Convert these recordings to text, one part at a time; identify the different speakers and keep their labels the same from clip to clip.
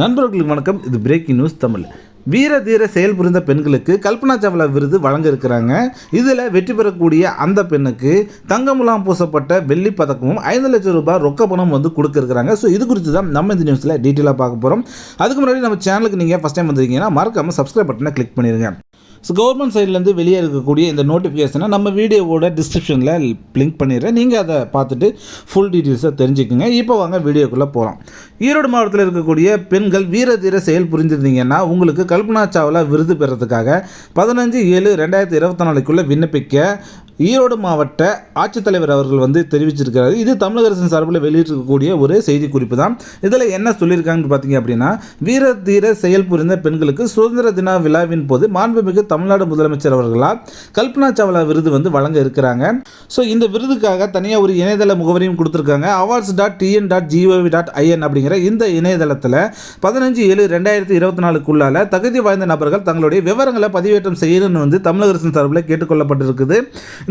Speaker 1: நண்பர்களுக்கு வணக்கம். இது பிரேக்கிங் நியூஸ் தமிழ். வீர தீர செயல் புரிந்த பெண்களுக்கு கல்பனா சாவ்லா விருது வழங்க இருக்கிறாங்க. இதில் வெற்றி பெறக்கூடிய அந்த பெண்ணுக்கு தங்கமுலாம் பூசப்பட்ட வெள்ளி பதக்கமும் ஐந்து லட்சம் ரூபாய் ரொக்க பணம் வந்து கொடுக்குறாங்க ஸோ இது குறித்து தான் நம்ம இந்த நியூஸில் டீட்டெயிலாக பார்க்க போகிறோம் அதுக்கு முன்னாடி நம்ம சேனலுக்கு நீங்கள் ஃபஸ்ட் டைம் வந்திருக்கீங்கன்னா மறக்காமல் சப்ஸ்கிரைப் பட்டனை கிளிக் பண்ணிடுங்க ஸோ கவர்மெண்ட் சைட்லேருந்து வெளியே இருக்கக்கூடிய இந்த நோட்டிஃபிகேஷனை நம்ம வீடியோவோட டிஸ்கிரிப்ஷனில் லிங்க் பண்ணிடுறேன். நீங்கள் அதை பார்த்துட்டு ஃபுல் டீட்டெயில்ஸை தெரிஞ்சுக்குங்க. இப்போ வாங்க வீடியோக்குள்ளே போகலாம் ஈரோடு மாவட்டத்தில் இருக்கக்கூடிய பெண்கள் வீர தீர செயல் புரிஞ்சிருந்தீங்கன்னா உங்களுக்கு கல்பனா சாவ்லா விருது பெறதுக்காக பதினஞ்சு ஏழு ரெண்டாயிரத்தி இருபத்தி நாலுக்குள்ளே விண்ணப்பிக்க ஈரோடு மாவட்ட ஆட்சித்தலைவர் அவர்கள் வந்து தெரிவிச்சிருக்கிறாரு. இது தமிழக அரசின் சார்பில் வெளியிட்டிருக்கக்கூடிய ஒரு செய்தி குறிப்பு தான். இதில் என்ன சொல்லியிருக்காங்கன்னு பார்த்தீங்க அப்படின்னா வீர தீர செயல் புரிந்த பெண்களுக்கு சுதந்திர தின விழாவின் போது மாண்புமிகு தமிழ்நாடு முதலமைச்சர் அவர்களால் கல்பனா சாவ்லா விருது வந்து வழங்க இருக்கிறாங்க. ஸோ இந்த விருதுக்காக தனியாக ஒரு இணையதள முகவரியும் கொடுத்துருக்காங்க. Awards dot TN dot GOV dot IN அப்படிங்கிற இந்த இணையதளத்தில் பதினஞ்சு ஏழு ரெண்டாயிரத்தி இருபத்தி நாலுக்குள்ளால தகுதி வாய்ந்த நபர்கள் தங்களுடைய விவரங்களை பதிவேற்றம் செய்யணும்னு வந்து தமிழக அரசின் சார்பில் கேட்டுக்கொள்ளப்பட்டிருக்குது.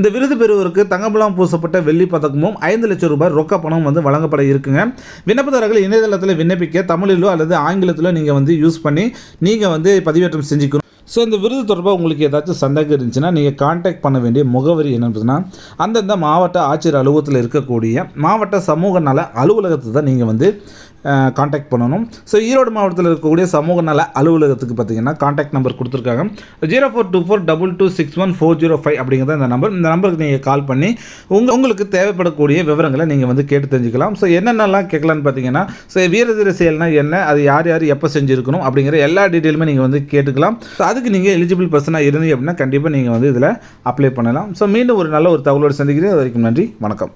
Speaker 1: இந்த விருது பெறுவோருக்கு தங்கமுலாம் பூசப்பட்ட வெள்ளி பதக்கமும் ஐந்து லட்சம் ரூபாய் ரொக்க பணம் வந்து வழங்கப்பட இருக்குங்க. விண்ணப்பதாரர்கள் இணையதளத்தில் விண்ணப்பிக்க தமிழிலோ அல்லது ஆங்கிலத்திலோ நீங்கள் வந்து யூஸ் பண்ணி நீங்கள் வந்து பதிவேற்றம் செஞ்சுக்கணும். ஸோ இந்த விருது தொடர்பாக உங்களுக்கு ஏதாச்சும் சந்தேகம் இருந்துச்சுன்னா நீங்கள் காண்டாக்ட் பண்ண வேண்டிய முகவரி என்னன்றதுன்னா அந்தந்த மாவட்ட ஆட்சியர் அலுவலகத்தில் இருக்கக்கூடிய மாவட்ட சமூக நல அலுவலகத்தை தான் நீங்கள் வந்து காண்டாக்ட் பண்ணணும். ஸோ ஈரோடு மாவட்டத்தில் இருக்கக்கூடிய சமூக நல அலுவலகத்துக்கு பார்த்தீங்கன்னா காண்டாக்ட் நம்பர் கொடுத்துருக்காங்க. Zero four two four double two six one four zero five அப்படிங்கிறத இந்த நம்பர் இந்த நம்பருக்கு நீங்கள் கால் பண்ணி உங்கள் உங்களுக்கு தேவைப்படக்கூடிய விவரங்களை நீங்கள் வந்து கேட்டு தெரிஞ்சுக்கலாம். ஸோ என்னென்னலாம் கேட்கலான்னு பார்த்தீங்கன்னா ஸோ வீரதீர செயல்னா என்ன அது யார் யார் எப்போ செஞ்சுருக்கணும் அப்படிங்கிற எல்லா டீட்டெயிலுமே நீங்கள் வந்து கேட்டுக்கலாம். ஸோ அதுக்கு நீங்கள் எலிஜிபிள் பர்சனாக இருந்தீங்க அப்படின்னா கண்டிப்பாக நீங்கள் வந்து இதில் அப்ளை பண்ணலாம். ஸோ மீண்டும் ஒரு நல்ல ஒரு தகவலோடு சந்திக்கிறேன். அது வரைக்கும் நன்றி. வணக்கம்.